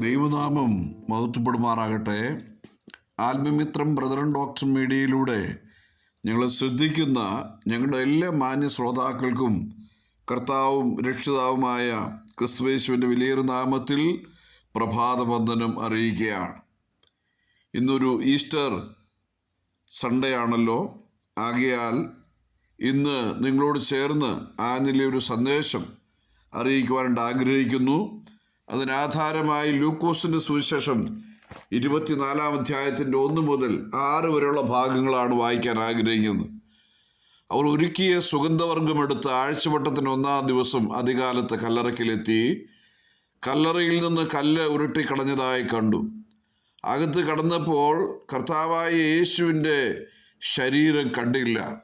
ദൈവനാമം മഹത്വപ്പെടുമാറാകട്ടെ. ആത്മമിത്രം brethren doctor മീഡിയയിലൂടെ ഞങ്ങളെ ശ്രദ്ധിക്കുന്ന ഞങ്ങളുടെ എല്ലാ മാന്യ ശ്രോതാക്കൾക്കും കർത്താവും രക്ഷിതാവുമായ ക്രിസ്തുവേശുവിന്റെ വിലയേറെ നാമത്തിൽ പ്രഭാതബന്ധനം അറിയിക്കുകയാണ്. ഇന്നൊരു ഈസ്റ്റർ സൺഡേ ആണല്ലോ. ആകയാൽ ഇന്ന് നിങ്ങളോട് ചേർന്ന് ആ നിലയൊരു സന്ദേശം അറിയിക്കുവാനായിട്ട് ആഗ്രഹിക്കുന്നു. അതിനാധാരമായി ലൂക്കോസിന്റെ സുവിശേഷം ഇരുപത്തിനാലാം അധ്യായത്തിന്റെ ഒന്ന് മുതൽ ആറ് വരെയുള്ള ഭാഗങ്ങളാണ് വായിക്കാൻ ആഗ്രഹിക്കുന്നത്. അവർ ഒരുക്കിയ സുഗന്ധവർഗമെടുത്ത് ആഴ്ചവട്ടത്തിന് ഒന്നാം ദിവസം അധികാലത്ത് കല്ലറയ്ക്കിലെത്തി കല്ലറയിൽ നിന്ന് കല്ല് ഉരുട്ടി കളഞ്ഞതായി കണ്ടു. അകത്ത് കടന്നപ്പോൾ കർത്താവായ യേശുവിന്റെ ശരീരം കണ്ടില്ല.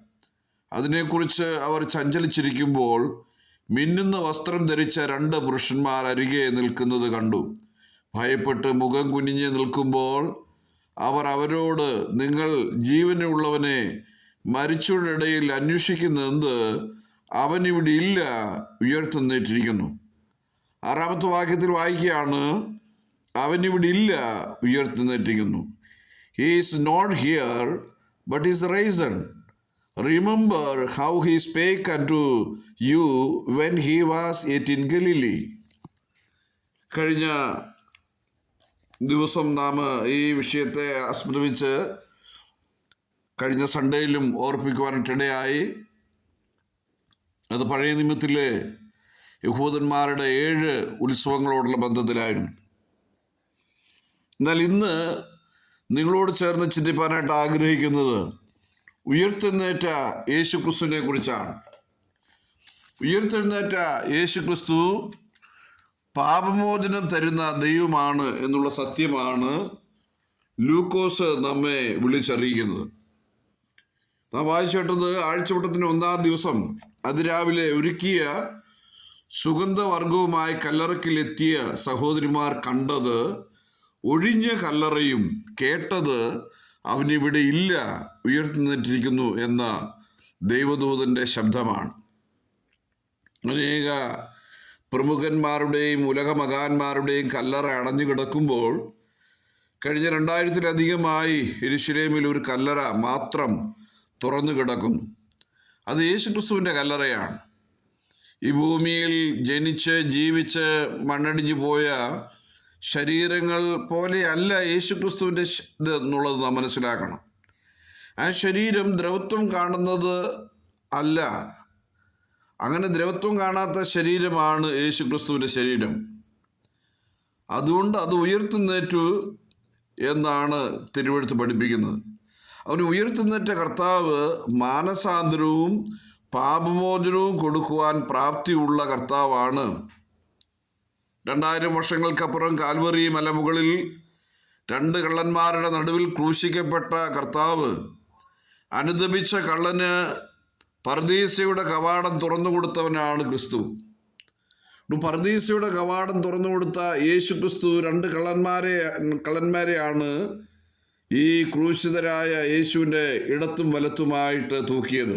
അതിനെക്കുറിച്ച് അവർ ചഞ്ചലിച്ചിരിക്കുമ്പോൾ മിന്നുന്ന വസ്ത്രം ധരിച്ച രണ്ട് പുരുഷന്മാർ അരികെ നിൽക്കുന്നത് കണ്ടു. ഭയപ്പെട്ട് മുഖം കുനിഞ്ഞ് നിൽക്കുമ്പോൾ അവർ അവരോട് നിങ്ങൾ ജീവനുള്ളവനെ മരിച്ചവരുടെ ഇടയിൽ അന്വേഷിക്കുന്നതെന്ത്? അവൻ ഇവിടെ ഇല്ല ഉയർത്തുന്നേറ്റിരിക്കുന്നു ആറാമത്തെ വാക്യത്തിൽ വായിക്കുകയാണ് അവൻ ഇവിടെ ഇല്ല ഉയർത്തുന്നേറ്റിരിക്കുന്നു he is not here but is risen how he spake unto you when he was yet in Galilee കഴിഞ്ഞ ദിവസം നാം ഈ വിഷയത്തെ ആസ്പദമിച്ച് കഴിഞ്ഞ സൺഡേയിലും ഓർപ്പിക്കുവാനിട്ടിടയായി. അത് പഴയ നിമിത്തിലെ യഹൂദന്മാരുടെ ഏഴ് ഉത്സവങ്ങളോടുള്ള ബന്ധത്തിലായിരുന്നു. എന്നാൽ ഇന്ന് നിങ്ങളോട് ചേർന്ന് ചിന്തിപ്പാനായിട്ട് ആഗ്രഹിക്കുന്നത് ഉയർത്തെഴുന്നേറ്റ യേശു ക്രിസ്തുവിനെ കുറിച്ചാണ്. ഉയർത്തെഴുന്നേറ്റ യേശു ക്രിസ്തു പാപമോചനം തരുന്ന ദൈവമാണ് എന്നുള്ള സത്യമാണ് ലൂക്കോസ് നമ്മെ വിളിച്ചറിയിക്കുന്നത്. നാം വായിച്ചിട്ടത് ആഴ്ചവട്ടത്തിന് ഒന്നാം ദിവസം അതിരാവിലെ ഒരുക്കിയ സുഗന്ധവർഗവുമായി കല്ലറക്കിലെത്തിയ സഹോദരിമാർ കണ്ടത് ഒഴിഞ്ഞ കല്ലറയും കേട്ടത് അവനിവിടെ ഇല്ല ഉയർത്തുന്നിട്ടിരിക്കുന്നു എന്ന ദൈവദൂതന്റെ ശബ്ദമാണ്. അനേക പ്രമുഖന്മാരുടെയും ഉലകമകാന്മാരുടെയും കല്ലറ അടഞ്ഞു കിടക്കുമ്പോൾ കഴിഞ്ഞ രണ്ടായിരത്തിലധികമായി എരിശിലേമിൽ ഒരു കല്ലറ മാത്രം തുറന്നു കിടക്കുന്നു. അത് യേശുക്രിസ്തുവിന്റെ കല്ലറയാണ്. ഈ ഭൂമിയിൽ ജനിച്ച് ജീവിച്ച് മണ്ണടിഞ്ഞു പോയ ശരീരങ്ങൾ പോലെയല്ല യേശുക്രിസ്തുവിന്റെ ഇത് എന്നുള്ളത് നാം മനസ്സിലാക്കണം. ആ ശരീരം ദ്രവത്വം കാണുന്നത് അല്ല. അങ്ങനെ ദ്രവത്വം കാണാത്ത ശരീരമാണ് യേശുക്രിസ്തുവിന്റെ ശരീരം. അതുകൊണ്ട് അത് ഉയർത്തുന്നേറ്റു എന്നാണ് തിരുവഴുത്ത് പഠിപ്പിക്കുന്നത്. അവന് ഉയർത്തുന്നേറ്റ കർത്താവ് മാനസാന്തരവും പാപമോചനവും കൊടുക്കുവാൻ പ്രാപ്തിയുള്ള കർത്താവാണ്. രണ്ടായിരം വർഷങ്ങൾക്കപ്പുറം കാൽവറി മലമുകളിൽ രണ്ട് കള്ളന്മാരുടെ നടുവിൽ ക്രൂശിക്കപ്പെട്ട കർത്താവ് അനുദപിച്ച കള്ളന് പർദീസയുടെ കവാടം തുറന്നു കൊടുത്തവനാണ് ക്രിസ്തു. പർദീസയുടെ കവാടം തുറന്നു കൊടുത്ത യേശു ക്രിസ്തു രണ്ട് കള്ളന്മാരെ കള്ളന്മാരെയാണ് ഈ ക്രൂശിതരായ യേശുവിന്റെ ഇടത്തും വലത്തുമായിട്ട് തൂക്കിയത്.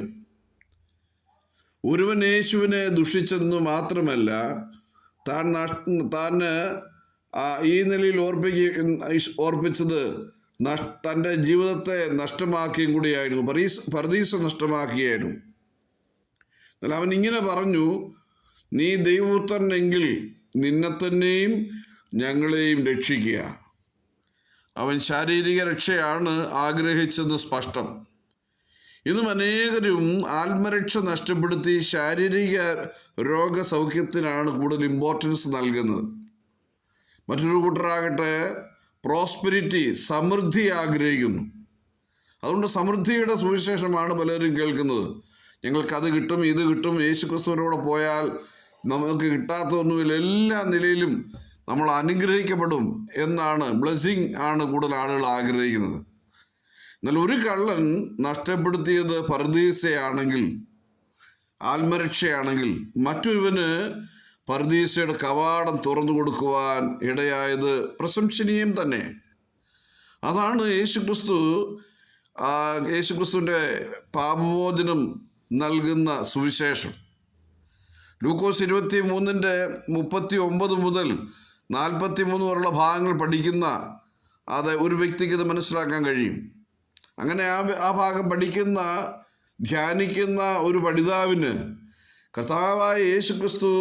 ഒരുവൻ യേശുവിനെ ദുഷിച്ചെന്ന് മാത്രമല്ല താൻ താന് ഈ നിലയിൽ ഓർപ്പിക്ക ഓർപ്പിച്ചത് തന്റെ ജീവിതത്തെ നഷ്ടമാക്കിയും കൂടിയായിരുന്നു. പരീസ് പരദീസ നഷ്ടമാക്കിയായിരുന്നു എന്നാൽ അവൻ ഇങ്ങനെ പറഞ്ഞു നീ ദൈവപുത്രനെങ്കിൽ നിന്നെ തന്നെയും ഞങ്ങളെയും രക്ഷിക്കുക. അവൻ ശാരീരിക രക്ഷയാണ് ആഗ്രഹിച്ചെന്ന് സ്പഷ്ടം. ഇന്നും അനേകരും ആത്മരക്ഷ നഷ്ടപ്പെടുത്തി ശാരീരിക രോഗസൗഖ്യത്തിനാണ് കൂടുതൽ ഇമ്പോർട്ടൻസ് നൽകുന്നത്. മറ്റൊരു കൂട്ടരാകട്ടെ പ്രോസ്പെരിറ്റി സമൃദ്ധി ആഗ്രഹിക്കുന്നു. അതുകൊണ്ട് സമൃദ്ധിയുടെ സുവിശേഷമാണ് പലരും കേൾക്കുന്നത്. ഞങ്ങൾക്കത് കിട്ടും ഇത് കിട്ടും യേശു ക്രിസ്തുവിനോടെ പോയാൽ നമുക്ക് കിട്ടാത്തൊന്നുമില്ല. എല്ലാ നിലയിലും നമ്മൾ അനുഗ്രഹിക്കപ്പെടും എന്നാണ് ബ്ലെസ്സിങ് ആണ് കൂടുതൽ ആളുകൾ ആഗ്രഹിക്കുന്നത്. എന്നാൽ ഒരു കള്ളൻ നഷ്ടപ്പെടുത്തിയത് പർദീസയാണെങ്കിൽ ആത്മരക്ഷയാണെങ്കിൽ മറ്റൊരുവന് പർദീസയുടെ കവാടം തുറന്നു കൊടുക്കുവാൻ ഇടയായത് പ്രശംസനീയം തന്നെ. അതാണ് യേശുക്രിസ്തു യേശുക്രിസ്തുവിന്റെ പാപമോചനം നൽകുന്ന സുവിശേഷം. ലൂക്കോസ് ഇരുപത്തി മൂന്നിന്റെ മുപ്പത്തി ഒമ്പത് മുതൽ നാൽപ്പത്തി മൂന്ന് വരെയുള്ള ഭാഗങ്ങൾ പഠിക്കുന്ന അത് ഒരു വ്യക്തിക്ക് ഇത് മനസ്സിലാക്കാൻ കഴിയും. അങ്ങനെ ആ ആ ഭാഗം പഠിക്കുന്ന ധ്യാനിക്കുന്ന ഒരു പഠിതാവിന് കർത്താവായ യേശു ക്രിസ്തു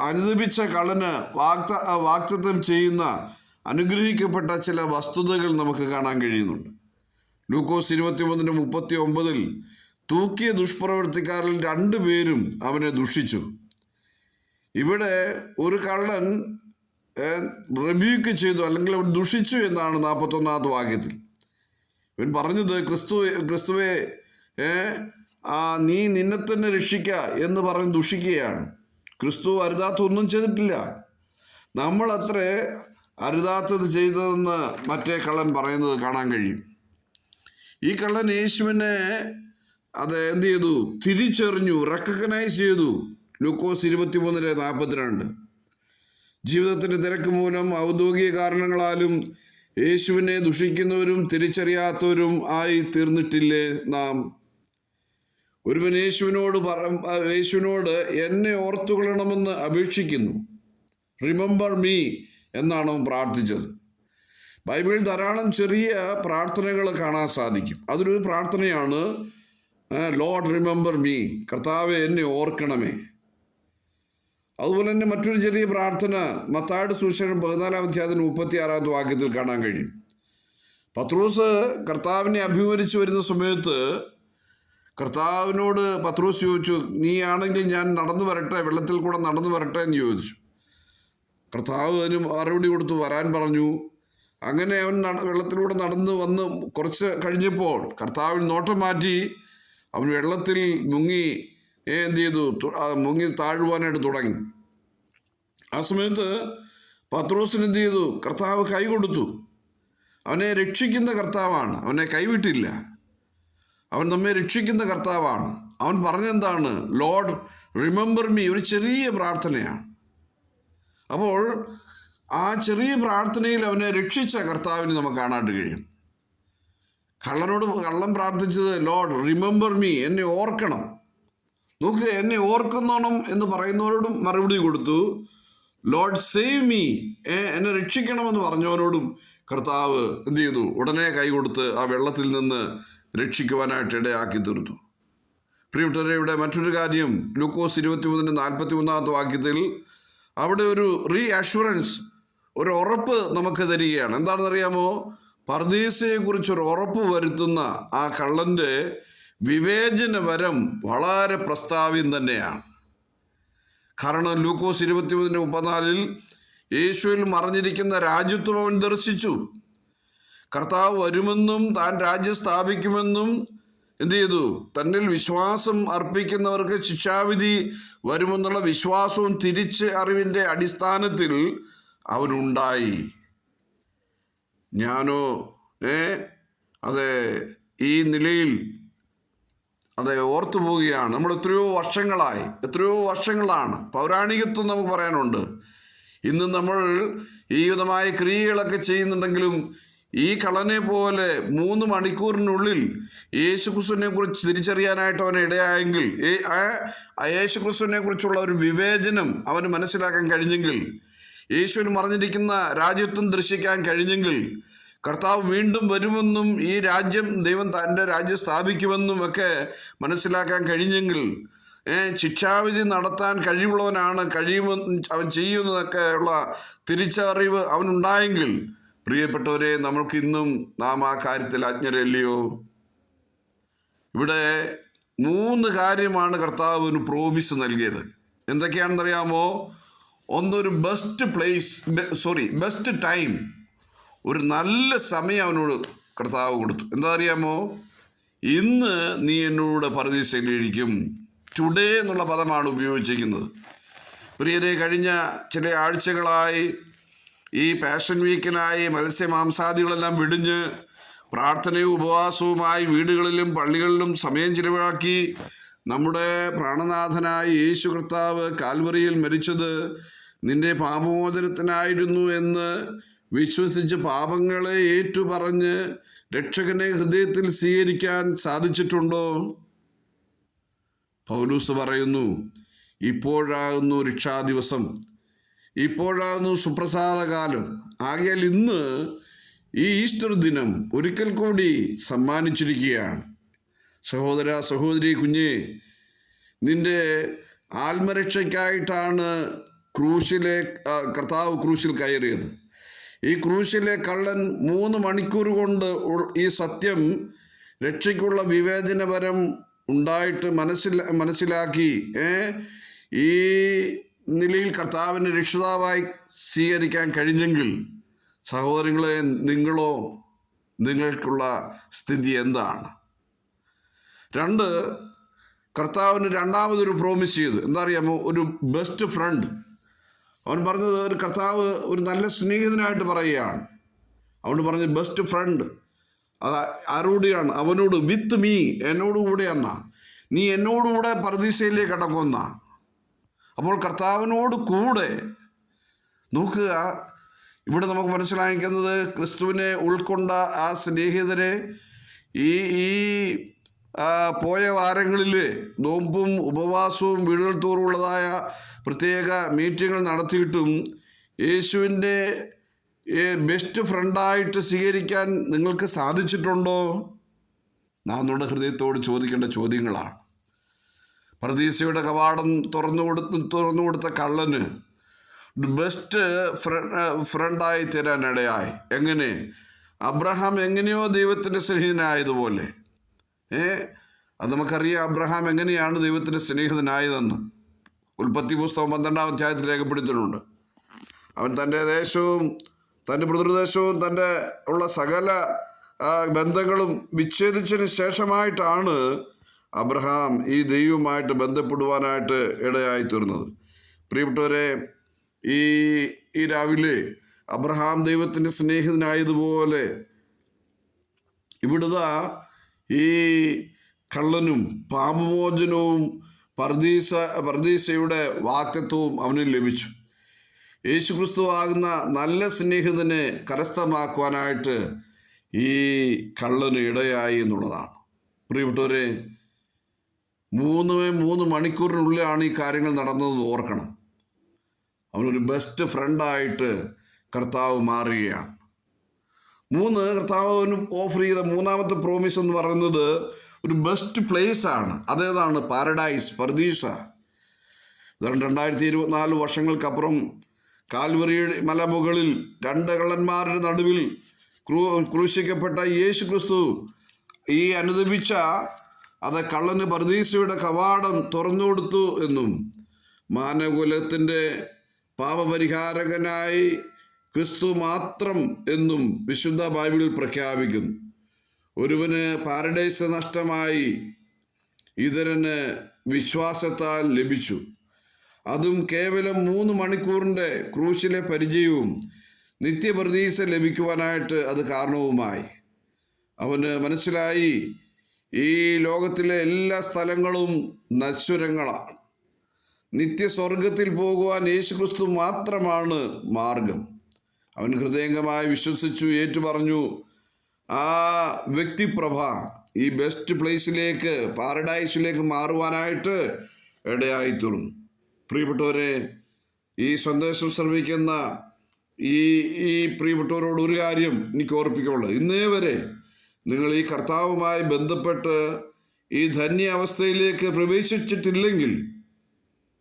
അനുദപിച്ച കളന് വാക്ത വാക്തത്വം ചെയ്യുന്ന അനുഗ്രഹിക്കപ്പെട്ട ചില വസ്തുതകൾ നമുക്ക് കാണാൻ കഴിയുന്നുണ്ട്. ലൂക്കോസ് ഇരുപത്തിമൂന്നിന് മുപ്പത്തി ഒമ്പതിൽ തൂക്കിയ ദുഷ്പ്രവർത്തിക്കാരിൽ രണ്ടു പേരും അവനെ ദുഷിച്ചു. ഇവിടെ ഒരു കള്ളൻ റിബ്യൂക്ക് ചെയ്തു അല്ലെങ്കിൽ അവൻ ദുഷിച്ചു എന്നാണ് നാൽപ്പത്തൊന്നാമത്തെ വാക്യത്തിൽ. ഇവൻ പറഞ്ഞത് ക്രിസ്തു ക്രിസ്തുവെ ഏ ആ നീ നിന്നെ തന്നെ രക്ഷിക്ക എന്ന് പറഞ്ഞ് ദുഷിക്കുകയാണ്. ക്രിസ്തു അരുതാത്തൊന്നും ചെയ്തിട്ടില്ല. നമ്മൾ അത്രേ അരുതാത്തത് ചെയ്തതെന്ന് മറ്റേ കള്ളൻ പറയുന്നത് കാണാൻ കഴിയും. ഈ കള്ളൻ യേശുവിനെ അത് എന്ത് ചെയ്തു? തിരിച്ചറിഞ്ഞു റെക്കഗ്നൈസ് ചെയ്തു. ലൂക്കോസ് ഇരുപത്തിമൂന്നിലെ നാൽപ്പത്തിരണ്ട്. ജീവിതത്തിന്റെ തിരക്ക് മൂലം ഔദ്യോഗിക കാരണങ്ങളാലും യേശുവിനെ ദുഷിക്കുന്നവരും തിരിച്ചറിയാത്തവരും ആയി തീർന്നിട്ടില്ലേ നാം? ഒരുവൻ യേശുവിനോട് പറ യേശുവിനോട് എന്നെ ഓർത്തുകൊള്ളണമെന്ന് അപേക്ഷിക്കുന്നു. റിമെമ്പർ മീ എന്നാണ് പ്രാർത്ഥിച്ചത്. ബൈബിളിൽ ധാരാളം ചെറിയ പ്രാർത്ഥനകൾ കാണാൻ സാധിക്കും. അതിലൊരു പ്രാർത്ഥനയാണ് ലോഡ് റിമെമ്പർ മീ കർത്താവെ എന്നെ ഓർക്കണമേ. അതുപോലെ തന്നെ മറ്റൊരു ചെറിയ പ്രാർത്ഥന മത്താട് സുശേഷം പതിനാലാം അധ്യായത്തിന് മുപ്പത്തി ആറാമത്തെ വാക്യത്തിൽ കാണാൻ കഴിയും. പത്രോസ് കർത്താവിനെ അഭിമുഖിച്ചു വരുന്ന സമയത്ത് കർത്താവിനോട് പത്രോസ് ചോദിച്ചു നീ ആണെങ്കിൽ ഞാൻ നടന്നു വരട്ടെ വെള്ളത്തിൽ കൂടെ നടന്നു വരട്ടെ എന്ന് ചോദിച്ചു. കർത്താവ് അതിന് മറുപടി കൊടുത്തു വരാൻ പറഞ്ഞു. അങ്ങനെ അവൻ നട വെള്ളത്തിലൂടെ നടന്ന് വന്ന് കുറച്ച് കഴിഞ്ഞപ്പോൾ കർത്താവിൽ നോട്ടം മാറ്റി അവൻ വെള്ളത്തിൽ മുങ്ങി എന്ത് ചെയ്തു മുങ്ങി താഴുവാനായിട്ട് തുടങ്ങി. ആ സമയത്ത് പത്രോസിന് എന്ത് ചെയ്തു കർത്താവ് കൈ കൊടുത്തു. അവനെ രക്ഷിക്കുന്ന കർത്താവാണ്. അവനെ കൈവിട്ടില്ല. അവൻ നമ്മെ രക്ഷിക്കുന്ന കർത്താവാണ്. അവൻ പറഞ്ഞെന്താണ്? Lord remember me. ഒരു ചെറിയ പ്രാർത്ഥനയാണ്. അപ്പോൾ ആ ചെറിയ പ്രാർത്ഥനയിൽ അവനെ രക്ഷിച്ച കർത്താവിന് നമുക്ക് കാണാണ്ട് കഴിയും. കള്ളനോട് കള്ളം പ്രാർത്ഥിച്ചത് ലോഡ് റിമെമ്പർ മീ. എന്നെ ഓർക്കണം. നോക്ക് എന്നെ ഓർക്കുന്നോണം എന്ന് പറയുന്നവരോടും മറുപടി കൊടുത്തു. ലോഡ് സേവ് മീ എന്നെ രക്ഷിക്കണമെന്ന് പറഞ്ഞവനോടും കർത്താവ് എന്ത് ചെയ്തു? ഉടനെ കൈ കൊടുത്ത് ആ വെള്ളത്തിൽ നിന്ന് രക്ഷിക്കുവാനായിട്ട് ഇടയാക്കി തീർത്തു. പ്രിയപ്പെട്ടവരെ ഇവിടെ മറ്റൊരു കാര്യം ലൂക്കോസ് ഇരുപത്തി മൂന്നിന്റെ നാൽപ്പത്തി മൂന്നാമത്തെ വാക്യത്തിൽ അവിടെ ഒരു റീ അഷുറൻസ് ഒരു ഉറപ്പ് നമുക്ക് തരികയാണ്. എന്താണെന്ന് അറിയാമോ പർദീസയെക്കുറിച്ച് ഒരു ഉറപ്പ് വരുത്തുന്ന ആ കള്ളന്റെ വിവേചന വരം വളരെ പ്രസ്താവ്യം തന്നെയാണ്. കാരണം ലൂക്കോസ് ഇരുപത്തിമൂന്നിന്റെ മുപ്പത്തിനാലിൽ യേശുവിൽ മറിഞ്ഞിരിക്കുന്ന രാജ്യത്വം അവൻ ദർശിച്ചു. കർത്താവ് വരുമെന്നും താൻ രാജ്യം സ്ഥാപിക്കുമെന്നും എന്ത് ചെയ്തു? തന്നിൽ വിശ്വാസം അർപ്പിക്കുന്നവർക്ക് ശിക്ഷാവിധി വരുമെന്നുള്ള വിശ്വാസവും തിരിച്ച് അറിവിന്റെ അടിസ്ഥാനത്തിൽ അവനുണ്ടായി. ഞാനോ ഏ? അതെ ഈ നിലയിൽ അതെ ഓർത്തു പോവുകയാണ് നമ്മൾ എത്രയോ വർഷങ്ങളായി എത്രയോ വർഷങ്ങളാണ് പൗരാണികത്വം നമുക്ക് പറയാനുണ്ട്. ഇന്ന് നമ്മൾ ഈ വിധമായ ക്രിയകളൊക്കെ ചെയ്യുന്നുണ്ടെങ്കിലും ഈ കളനെ പോലെ മൂന്ന് മണിക്കൂറിനുള്ളിൽ യേശുക്രിസ്തുവിനെ കുറിച്ച് തിരിച്ചറിയാനായിട്ട് അവന് ഇടയായെങ്കിൽ യേശുക്രിസ്തുവിനെ കുറിച്ചുള്ള ഒരു വിവേചനം അവന് മനസ്സിലാക്കാൻ കഴിഞ്ഞെങ്കിൽ യേശുവിന് മറിഞ്ഞിരിക്കുന്ന രാജ്യത്വം ദർശിക്കാൻ കഴിഞ്ഞെങ്കിൽ കർത്താവ് വീണ്ടും വരുമെന്നും ഈ രാജ്യം ദൈവം തന്റെ രാജ്യം സ്ഥാപിക്കുമെന്നും ഒക്കെ മനസ്സിലാക്കാൻ കഴിഞ്ഞെങ്കിൽ ശിക്ഷാവിധി നടത്താൻ കഴിവുള്ളവനാണ് കഴിയുമെന്ന് അവൻ ചെയ്യുന്നതൊക്കെ ഉള്ള തിരിച്ചറിവ് അവനുണ്ടായെങ്കിൽ പ്രിയപ്പെട്ടവരെ നമ്മൾക്ക് ഇന്നും നാം ആ കാര്യത്തിൽ അജ്ഞരല്ലയോ ഇവിടെ മൂന്ന് കാര്യമാണ് കർത്താവിന് പ്രോമിസ് നൽകിയത്. എന്തൊക്കെയാണെന്നറിയാമോ? ഒന്നൊരു best place sorry best time ഒരു നല്ല സമയം അവനോട് കർത്താവ് കൊടുത്തു. എന്താ അറിയാമോ? ഇന്ന് നീ എന്നോട് പരദീസയിലിരിക്കും ടുഡേ എന്നുള്ള പദമാണ് ഉപയോഗിച്ചിരിക്കുന്നത്. പ്രിയരെ കഴിഞ്ഞ ചില ആഴ്ചകളായി ഈ പാഷൻ വീക്കിനായി മത്സ്യമാംസാദികളെല്ലാം വിടിഞ്ഞ് പ്രാർത്ഥനയും ഉപവാസവുമായി വീടുകളിലും പള്ളികളിലും സമയം ചിലവാക്കി നമ്മുടെ പ്രാണനാഥനായ യേശു കർത്താവ് കാൽവറിയിൽ മരിച്ചത് നിന്റെ പാപമോചനത്തിനായിരുന്നു എന്ന് വിശ്വസിച്ച് പാപങ്ങളെ ഏറ്റുപറഞ്ഞ് രക്ഷകനെ ഹൃദയത്തിൽ സ്വീകരിക്കാൻ സാധിച്ചിട്ടുണ്ടോ? പൗലൂസ് പറയുന്നു ഇപ്പോഴാകുന്നു രക്ഷാദിവസം. ഇപ്പോഴാകുന്നു സുപ്രസാദകാലം. ആകയാൽ ഇന്ന് ഈ ഈസ്റ്റർ ദിനം ഒരിക്കൽ കൂടി സമ്മാനിച്ചിരിക്കുകയാണ്. സഹോദര സഹോദരി കുഞ്ഞെ നിന്റെ ആത്മരക്ഷയ്ക്കായിട്ടാണ് ക്രൂശിലെ കർത്താവ് ക്രൂശിൽ കയറിയത്. ഈ ക്രൂശിലെ കള്ളൻ മൂന്ന് മണിക്കൂർ കൊണ്ട് ഈ സത്യം രക്ഷയ്ക്കുള്ള വിവേചനപരം ഉണ്ടായിട്ട് മനസ്സിൽ മനസ്സിലാക്കി ഈ നിലയിൽ കർത്താവിനെ രക്ഷിതാവായി സ്വീകരിക്കാൻ കഴിഞ്ഞെങ്കിൽ സഹോദരങ്ങളെ നിങ്ങളോ നിങ്ങൾക്കുള്ള സ്ഥിതി എന്താണ്? രണ്ട് കർത്താവിന് രണ്ടാമതൊരു പ്രോമിസ് ചെയ്തു എന്താ അറിയാമോ? ഒരു ബെസ്റ്റ് ഫ്രണ്ട് അവൻ പറഞ്ഞത് ഒരു കർത്താവ് ഒരു നല്ല സ്നേഹിതനായിട്ട് പറയുകയാണ്. അവൻ പറഞ്ഞ ബെസ്റ്റ് ഫ്രണ്ട് അത് ആരോടെയാണ്? അവനോട് വിത്ത് മീ എന്നോടുകൂടെ എന്നാ? നീ എന്നോടുകൂടെ പരദീശയിലേക്ക് അടക്കുന്ന അപ്പോൾ കർത്താവിനോട് കൂടെ നോക്കുക. ഇവിടെ നമുക്ക് മനസ്സിലാക്കുന്നത് ക്രിസ്തുവിനെ ഉൾക്കൊണ്ട ആ സ്നേഹിതരെ ഈ ഈ പോയ വാരങ്ങളിൽ നോമ്പും ഉപവാസവും വീടുകൾ തോറുള്ളതായ പ്രത്യേക മീറ്റിങ്ങുകൾ നടത്തിയിട്ടും യേശുവിന്റെ ബെസ്റ്റ് ഫ്രണ്ടായിട്ട് സ്വീകരിക്കാൻ നിങ്ങൾക്ക് സാധിച്ചിട്ടുണ്ടോ? നാം നമ്മുടെ ഹൃദയത്തോട് ചോദിക്കേണ്ട ചോദ്യങ്ങളാണ്. പ്രതീക്ഷയുടെ കവാടം തുറന്നു കൊടുത്ത് തുറന്നു കൊടുത്ത കള്ളന് ബെസ്റ്റ് ഫ്രണ്ടായി തീരാൻ ഇടയായി. എങ്ങനെ? അബ്രഹാം എങ്ങനെയോ ദൈവത്തിന്റെ സ്നേഹിതനായതുപോലെ. ഏ അത് നമുക്കറിയാം അബ്രഹാം എങ്ങനെയാണ് ദൈവത്തിന്റെ സ്നേഹിതനായതെന്ന്. ഉൽപ്പത്തി പുസ്തകം പന്ത്രണ്ടാം അധ്യായത്തിൽ രേഖപ്പെടുത്തുന്നുണ്ട്. അവൻ തന്റെ ദേശവും തന്റെ പിതൃദേശവും തന്റെ ഉള്ള സകല ബന്ധങ്ങളും വിച്ഛേദിച്ചതിന് ശേഷമായിട്ടാണ് അബ്രഹാം ഈ ദൈവവുമായിട്ട് ബന്ധപ്പെടുവാനായിട്ട് ഇടയായി തീർന്നത് പ്രിയപ്പെട്ടവരെ ഈ ഈ രാവിലെ അബ്രഹാം ദൈവത്തിന്റെ സ്നേഹിതനായതുപോലെ ഇവിടുത്തെ ഈ കള്ളനും പാപമോചനവും പർദീസ പർദീസയുടെ വാക്തത്വവും അവന് ലഭിച്ചു. യേശുക്രിസ്തു ആകുന്ന നല്ല സ്നേഹിതനെ കരസ്ഥമാക്കുവാനായിട്ട് ഈ കള്ളന് ഇടയായി എന്നുള്ളതാണ്. പ്രിയപ്പെട്ടവരെ മൂന്ന് മൂന്ന് മണിക്കൂറിനുള്ളിലാണ് ഈ കാര്യങ്ങൾ നടന്നതെന്ന് ഓർക്കണം. അവനൊരു ബെസ്റ്റ് ഫ്രണ്ടായിട്ട് കർത്താവ് മാറുകയാണ്. മൂന്ന് കർത്താവ് ഓഫർ ചെയ്ത മൂന്നാമത്തെ പ്രോമിസ് എന്ന് പറയുന്നത് ഒരു ബെസ്റ്റ് പ്ലേസ് ആണ് അതേതാണ്? പാരഡൈസ് പർദീസ. ഇതാണ് രണ്ടായിരത്തി ഇരുപത്തിനാല് വർഷങ്ങൾക്കപ്പുറം കാൽവറി മലമുകളിൽ രണ്ട് കള്ളന്മാരുടെ നടുവിൽ ക്രൂ ക്രൂശിക്കപ്പെട്ട യേശു ക്രിസ്തു ഈ അനുദപിച്ച അത് കള്ളന് പർദീസയുടെ കവാടം തുറന്നു കൊടുത്തു എന്നും മാനകുലത്തിന്റെ പാപപരിഹാരകനായി ക്രിസ്തു മാത്രം എന്നും വിശുദ്ധ ബൈബിളിൽ പ്രഖ്യാപിക്കുന്നു. ഒരുവന് പാരഡൈസ് നഷ്ടമായി ഇതരന് വിശ്വാസത്താൽ ലഭിച്ചു. അതും കേവലം മൂന്ന് മണിക്കൂറിന്റെ ക്രൂശിലെ പരിചയവും നിത്യപ്രതീക്ഷ ലഭിക്കുവാനായിട്ട് അത് കാരണവുമായി. അവന് മനസ്സിലായി ഈ ലോകത്തിലെ എല്ലാ സ്ഥലങ്ങളും നശ്വരങ്ങളാണ്. നിത്യസ്വർഗത്തിൽ പോകുവാൻ യേശുക്രിസ്തു മാത്രമാണ് മാർഗം. അവൻ ഹൃദയംഗമായി വിശ്വസിച്ചു ഏറ്റുപറഞ്ഞു ആ വ്യക്തിപ്രഭ ഈ ബെസ്റ്റ് പ്ലേസിലേക്ക് പാരഡൈസിലേക്ക് മാറുവാനായിട്ട് ഇടയായി തീർന്നു പ്രിയപ്പെട്ടവരെ ഈ സന്ദേശം ശ്രമിക്കുന്ന ഈ ഈ പ്രിയപ്പെട്ടവരോട് ഒരു കാര്യം എനിക്ക് ഓർപ്പിക്കുള്ളൂ ഇന്നേ വരെ നിങ്ങൾ ഈ കർത്താവുമായി ബന്ധപ്പെട്ട് ഈ ധന്യ അവസ്ഥയിലേക്ക് പ്രവേശിച്ചിട്ടില്ലെങ്കിൽ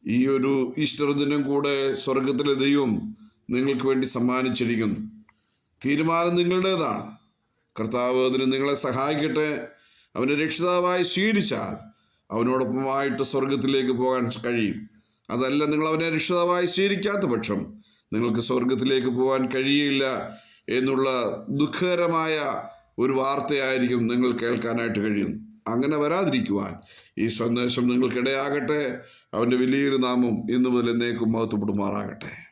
ഈ ഒരു ഈസ്റ്റർ ദിനം കൂടെ സ്വർഗത്തിലെ ദൈവം നിങ്ങൾക്ക് വേണ്ടി സമ്മാനിച്ചിരിക്കുന്നു. തീരുമാനം നിങ്ങളുടേതാണ്. കർത്താവ് അതിന് നിങ്ങളെ സഹായിക്കട്ടെ. അവനെ രക്ഷിതാവായി സ്വീകരിച്ചാൽ അവനോടൊപ്പമായിട്ട് സ്വർഗത്തിലേക്ക് പോകാൻ കഴിയും. അതല്ല നിങ്ങൾ അവനെ രക്ഷിതാവായി സ്വീകരിക്കാത്ത പക്ഷം നിങ്ങൾക്ക് സ്വർഗത്തിലേക്ക് പോകാൻ കഴിയില്ല എന്നുള്ള ദുഃഖകരമായ ഒരു വാർത്തയായിരിക്കും നിങ്ങൾ കേൾക്കാനായിട്ട് കഴിയും അങ്ങനെ വരാതിരിക്കുവാൻ ഈ സന്ദേശം നിങ്ങൾക്കിടയാകട്ടെ. അവന്റെ വലിയൊരു നാമം ഇന്നു മുതൽ എന്നേക്കും മഹത്വപ്പെടുമാറാകട്ടെ.